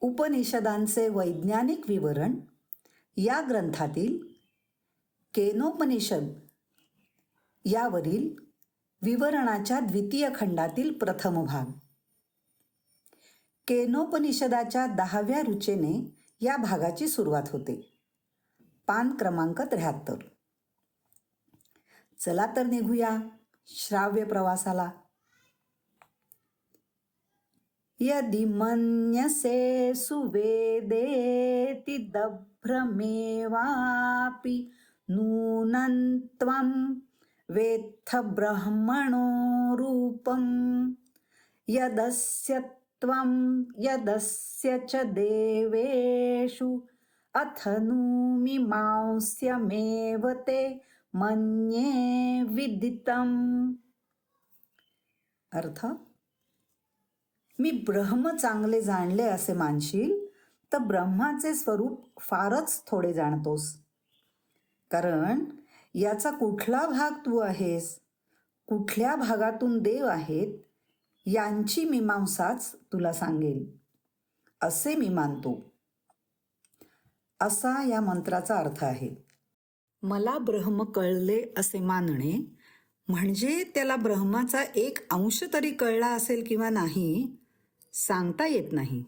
उपनिषदांचे वैज्ञानिक विवरण या ग्रंथातील केनोपनिषद यावरील विवरणाच्या द्वितीय खंडातील प्रथम भाग. केनोपनिषदाच्या दहाव्या रुचेने या भागाची सुरुवात होते. पान क्रमांक त्र्याहत्तर. चला तर निघूया श्राव्य प्रवासाला. यदि मन्यसे सुवेदेति दभ्रमेवापि नूनं त्वं वेत्थ ब्रह्मणो रूपं यदस्य त्वं यदस्य च देवेषु अथ नूमिमांस्यमेव ते मन्ये विदितम्। अर्थ? मी ब्रह्म चांगले जाणले असे मानशील तर ब्रह्माचे स्वरूप फारच थोडे जाणतोस. कारण याचा कुठला भाग तू आहेस? कुठल्या भागातून देव आहेत? यांची मीमांसाच तुला सांगेल. असे मी मानतो. असा या मंत्राचा अर्थ आहे. मला ब्रह्म कळले असे मानणे म्हणजे त्याला ब्रह्माचा एक अंश तरी कळला असेल किंवा नाही सांगता येत नाही.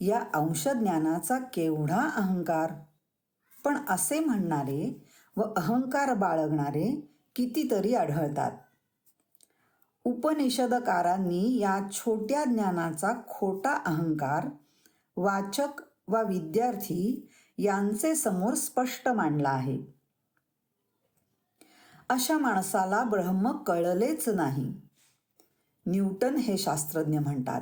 या अंशज्ञानाचा केवढा अहंकार? पण असे म्हणणारे व अहंकार बाळगणारे कितीतरी आढळतात. उपनिषदकारांनी या छोट्या ज्ञानाचा खोटा अहंकार वाचक वा विद्यार्थी यांचे समोर स्पष्ट मांडला आहे. अशा माणसाला ब्रह्म कळलेच नाही. न्यूटन हे शास्त्रज्ञ म्हणतात.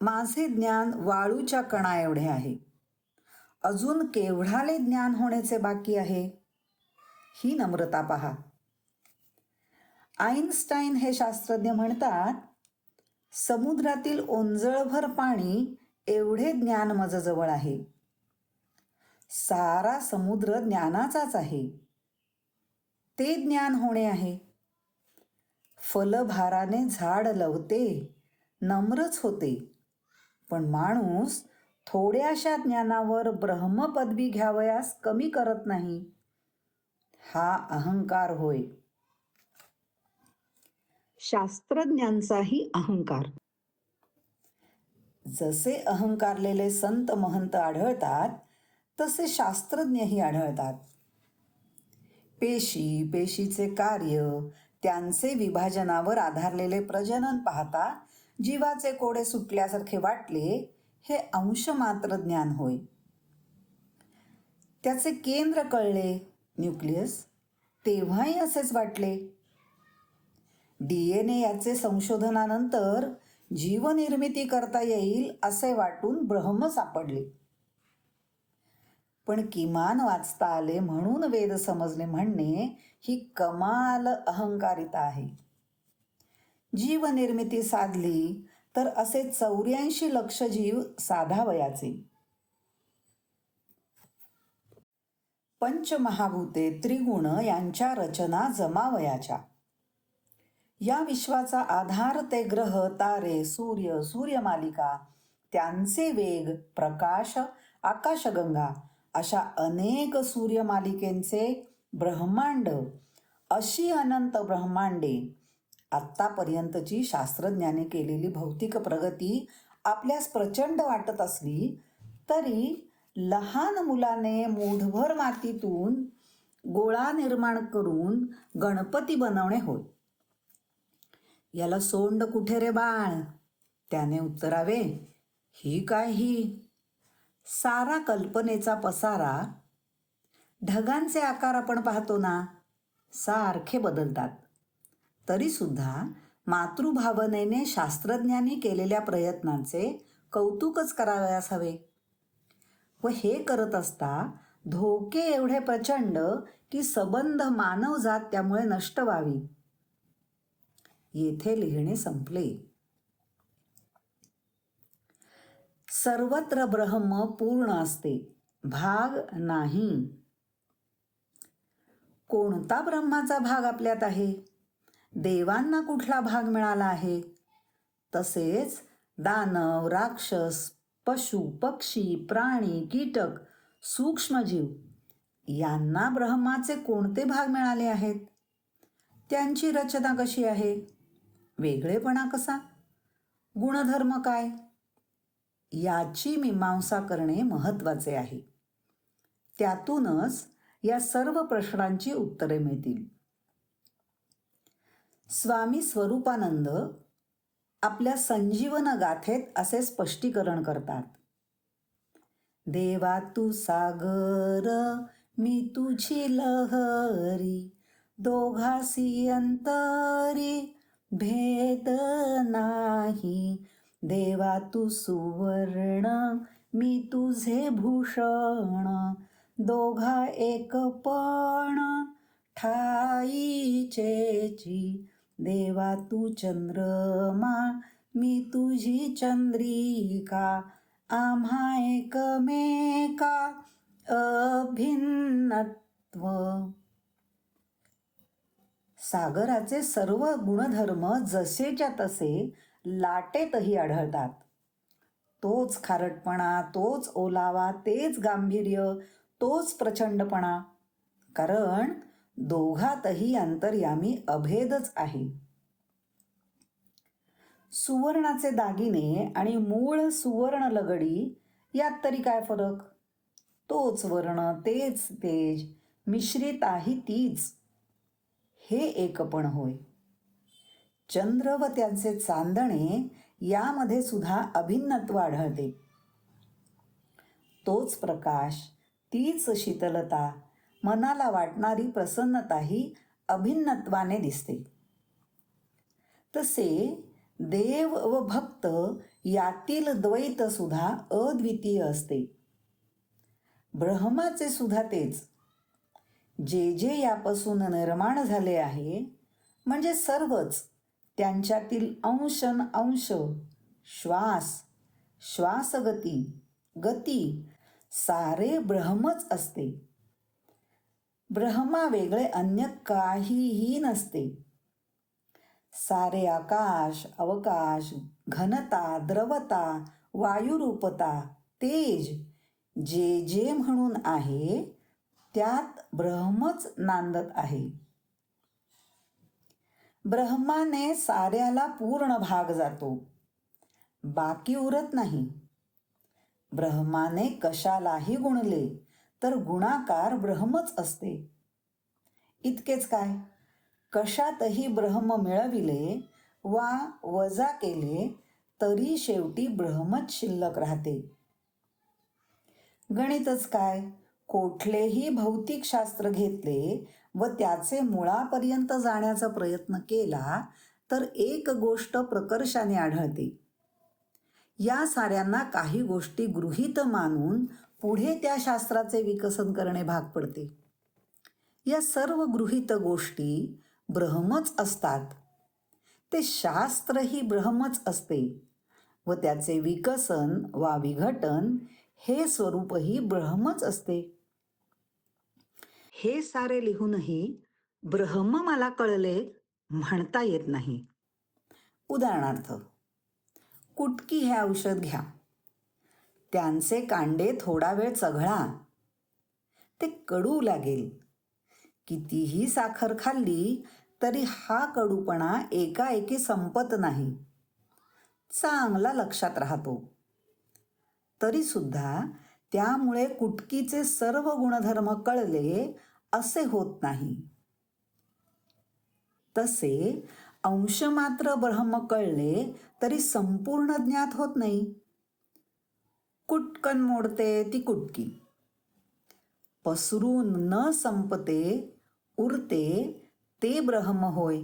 माझे ज्ञान वाळूच्या कणा एवढे आहे. अजून केवढाले ज्ञान होण्याचे बाकी आहे? ही नम्रता पहा. आईन्स्टाईन हे शास्त्रज्ञ म्हणतात समुद्रातील ओंजळभर पाणी एवढे ज्ञान मजजवळ आहे. सारा समुद्र ज्ञानाचाच आहे. ते ज्ञान होणे आहे. फलभाराने झाड लवते नम्रच होते. पण माणूस थोड्याशा ज्ञानावर ब्रह्मपदवी घ्यावयास कमी करत नाही. हा अहंकार होय. शास्त्रज्ञांचाही अहंकार. जसे अहंकारलेले संत महंत आढळतात तसे शास्त्रज्ञही आढळतात. पेशी पेशीचे कार्य त्यांचे विभाजनावर आधारलेले प्रजनन पाहता जीवाचे कोडे सुटल्यासारखे वाटले हे अंश मात्र ज्ञान होय. त्याचे केंद्र कळले न्यूक्लियस. तेव्हाही असेच वाटले. डी एन ए याचे संशोधनानंतर जीवनिर्मिती करता येईल असे वाटून ब्रह्म सापडले. पण किमान वाचता आले म्हणून वेद समजले म्हणणे ही कमाल अहंकारिता आहे. जीवनिर्मिती साधली तर असे चौऱ्याऐंशी लक्ष जीव साधावयाचे. पंचमहाभूते त्रिगुण यांच्या रचना जमावयाच्या. या विश्वाचा आधार ते ग्रह तारे सूर्य सूर्यमालिका त्यांचे वेग प्रकाश आकाशगंगा अशा अनेक सूर्यमालिकेंचे ब्रह्मांड अशी अनंत ब्रह्मांडे आत्तापर्यंतची शास्त्रज्ञाने केलेली भौतिक प्रगती आपल्यास प्रचंड वाटत असली तरी लहान मुलाने मूठभर मातीतून गोळा निर्माण करून गणपती बनवणे होय. याला सोंड कुठे रे बाळ? त्याने उत्तरावे ही काय ही? सारा कल्पनेचा पसारा. ढगांचे आकार आपण पाहतो ना सारखे बदलतात. तरीसुद्धा मातृभावनेने शास्त्रज्ञांनी केलेल्या प्रयत्नांचे कौतुकच करावयास हवे. व हे करत असता धोके एवढे प्रचंड की सबंध मानवजात त्यामुळे नष्ट व्हावी. येथे लिहिणे संपले. सर्वत्र ब्रह्म पूर्ण असते. भाग नाही. कोणता ब्रह्माचा भाग आपल्यात आहे? देवांना कुठला भाग मिळाला आहे? तसेच दानव राक्षस पशु पक्षी प्राणी कीटक सूक्ष्मजीव यांना ब्रह्माचे कोणते भाग मिळाले आहेत? त्यांची रचना कशी आहे? वेगळेपणा कसा? गुणधर्म काय? याची मीमांसा करणे महत्त्वाचे आहे. त्यातूनच या सर्व प्रश्नांची उत्तरे मिळतील. स्वामी स्वरूपानंद आपल्या संजीवन गाथेत असे स्पष्टीकरण करतात. देवा तू सागर मी तुझी लहरी दोघासी अंतरी भेद नाही. देवा तू सुवर्ण मी तुझे भूषण दोघा एक पण ठाईचेची. देवा तू चंद्रमा मी तुझी चंद्रिका आम्हा एकमेका अभिन्नत्व. सागराचे सर्व गुणधर्म जसेच्या तसे लाटेतही आढळतात. तोच खारटपणा तोच ओलावा तेच गांभीर्य तोच प्रचंडपणा. कारण दोघातही अंतर्यामी अभेदच आहे. सुवर्णाचे दागिने आणि मूळ सुवर्ण लगडी यात तरी काय फरक? तोच वर्ण तेच तेज मिश्रित आहे तीच. हे एकपण होय. चंद्र व त्यांचे चांदणे यामध्ये सुद्धा अभिन्नत्व आढळते. तोच प्रकाश तीच शीतलता मनाला वाटणारी प्रसन्नताही अभिन्नत्वाने दिसते. तसे देव व भक्त यातील द्वैत सुद्धा अद्वितीय असते. ब्रह्माचे सुद्धा तेच. जे जे यापासून निर्माण झाले आहे म्हणजे सर्वच त्यांच्यातील अंशन अंश श्वास श्वासगती गती सारे ब्रह्मच असते. ब्रह्मा वेगळे अन्य काहीही नसते. सारे आकाश अवकाश घनता द्रवता वायुरूपता तेज जे जे म्हणून आहे त्यात ब्रह्मच नांदत आहे. ब्रह्माने साऱ्याला पूर्ण भाग जातो. बाकी उरत नाही. ब्रह्माने कशालाही गुणले तर गुणाकार ब्रह्मच असते. इतकेच काय? कशातही ब्रह्म मिळविले वा वजा केले तरी शेवटी ब्रह्मच शिल्लक राहते. गणितच काय? कुठलेही भौतिक शास्त्र घेतले व त्याचे मुळापर्यंत जाण्याचा प्रयत्न केला तर एक गोष्ट प्रकर्षाने आढळते. या साऱ्यांना काही गोष्टी गृहीत मानून पुढे त्या शास्त्राचे विकसन करणे भाग पडते. या सर्व गृहीत गोष्टी ब्रह्मच असतात. ते शास्त्रही ब्रह्मच असते व त्याचे विकसन वा विघटन हे स्वरूपही ब्रह्मच असते. हे सारे लिहूनही ब्रह्म मला कळले म्हणता येत नाही. उदाहरणार्थ कुटकी हे औषध घ्या. त्यांचे कांडे थोडा वेळ चघळा. ते कडू लागेल. कितीही साखर खाल्ली तरी हा कडूपणा एकाएकी संपत नाही. चांगला लक्षात राहतो. तरीसुद्धा त्यामुळे कुटकीचे सर्व गुणधर्म कळले असे होत नाही. तसे अंश मात्र ब्रह्म कळले तरी संपूर्ण ज्ञात होत नाही. कुटकन मोडते ती कुटकी. पसरून न संपते उरते ते ब्रह्म होय.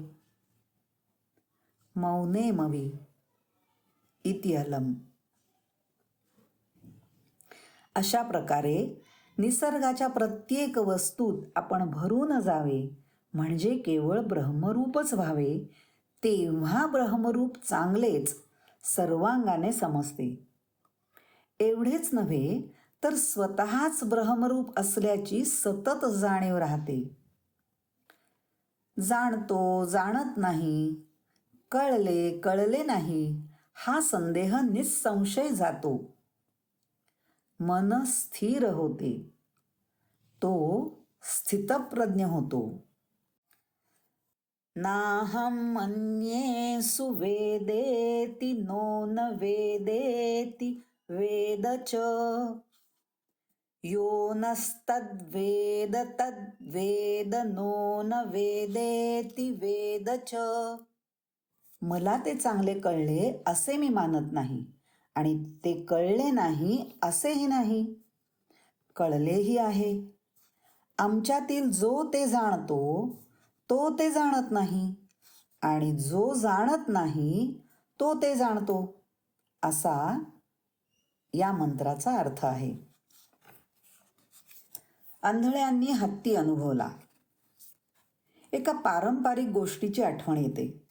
मौनेमवी इति अलम. अशा प्रकारे निसर्गाच्या प्रत्येक वस्तूत आपण भरून जावे. म्हणजे केवळ ब्रह्मरूपच व्हावे. तेव्हा ब्रह्मरूप चांगलेच सर्वांगाने समजते. एवढेच नव्हे तर स्वतःच ब्रह्मरूप असल्याची सतत जाणीव राहते. जाणतो जाणत नाही. कळले कळले नाही. हा संदेह निसंशय जातो. मन स्थिर होते. तो स्थितप्रज्ञ होतो. नाहं मन्ये सुवेदेति नो न वेदेति वेद च। यो नस्तद्वेद तद्वेद नो न वेदेति वेद च। मला ते चांगले कळले असे मी मानत नाही. आणि ते कळले नाही असेही नाही. कळलेही आहे. आमच्यातील जो ते जाणतो तो ते जाणत नाही. आणि जो जाणत नाही तो ते जाणतो. असा या मंत्राचा अर्थ आहे. आंधळ्यांनी हत्ती अनुभवला. एका पारंपरिक गोष्टीची आठवण येते.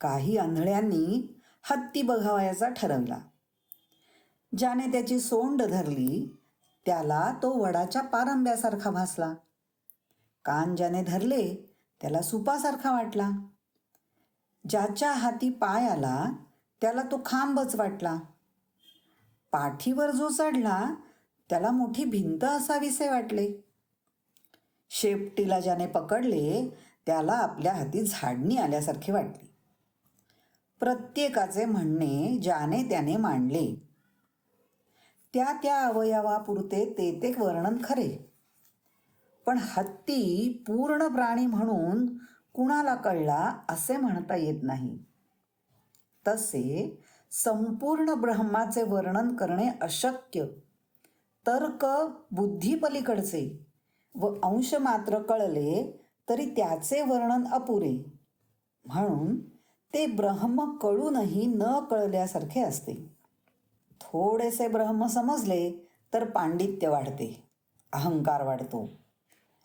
काही आंधळ्यांनी हत्ती बघावयाचा ठरवला. ज्याने त्याची सोंड धरली त्याला तो वडाच्या पारंब्यासारखा भासला. कान ज्याने धरले त्याला सुपासारखा वाटला. ज्याच्या हाती पाय आला त्याला तो खांबच वाटला. पाठीवर जो चढला त्याला मोठी भिंत असावीसे वाटले. शेपटीला ज्याने पकडले त्याला आपल्या हाती झाडणी आल्यासारखे वाटली. प्रत्येकाचे म्हणणे ज्याने त्याने मांडले. त्या त्या अवयवापुरते ते ते वर्णन खरे. पण हत्ती पूर्ण प्राणी म्हणून कुणाला कळला असे म्हणता येत नाही. तसे संपूर्ण ब्रह्माचे वर्णन करणे अशक्य. तर्क बुद्धीपलीकडचे व अंश मात्र कळले तरी त्याचे वर्णन अपुरे. म्हणून ते ब्रह्म कळूनही न कळल्यासारखे असते. थोडेसे ब्रह्म समजले तर पांडित्य वाढते अहंकार वाढतो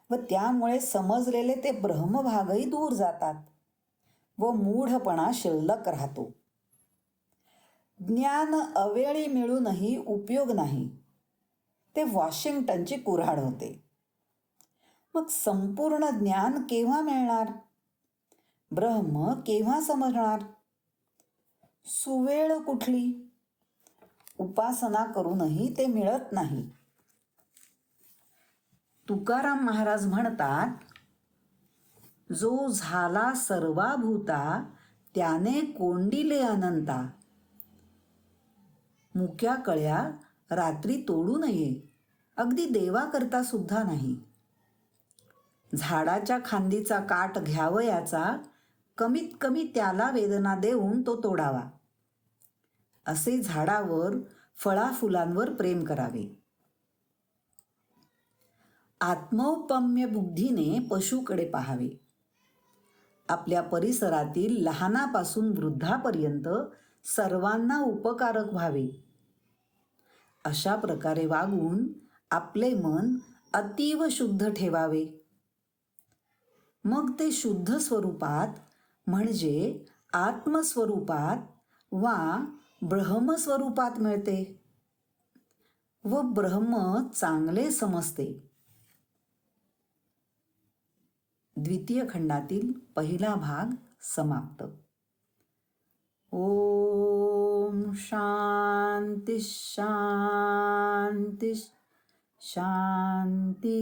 व त्यामुळे समजलेले ते ब्रह्मभागही दूर जातात व मूढपणा शिल्लक राहतो. ज्ञान अवेळी मिळूनही उपयोग नाही. ते वॉशिंग्टनची कुऱ्हाड होते. मग संपूर्ण ज्ञान केव्हा मिळणार? ब्रह्म केव्हा समजणार? सुवेळ कुठली? उपासना करूनही ते मिळत नाही. तुकाराम महाराज म्हणतात जो झाला सर्वाभूता त्याने कोंडिले अनंता. मुक्या कळ्या रात्री तोडू नये. अगदी देवाकरता सुद्धा नाही. झाडाच्या खांदीचा काठ घ्यावयाचा कमीत कमी त्याला वेदना देऊन तो तोडावा. असे झाडावर फळाफुलांवर प्रेम करावे. आत्मौपम्य बुद्धीने पशुकडे पाहावे. आपल्या परिसरातील लहानापासून वृद्धापर्यंत सर्वांना उपकारक व्हावे. अशा प्रकारे वागून आपले मन अतीव शुद्ध ठेवावे. मग ते शुद्ध स्वरूपात म्हणजे आत्मस्वरूपात वा ब्रह्मस्वरूपात मिळते. व ब्रह्म चांगले समजते. द्वितीय खंडातील पहिला भाग समाप्त. ओम शांती शांती शांती.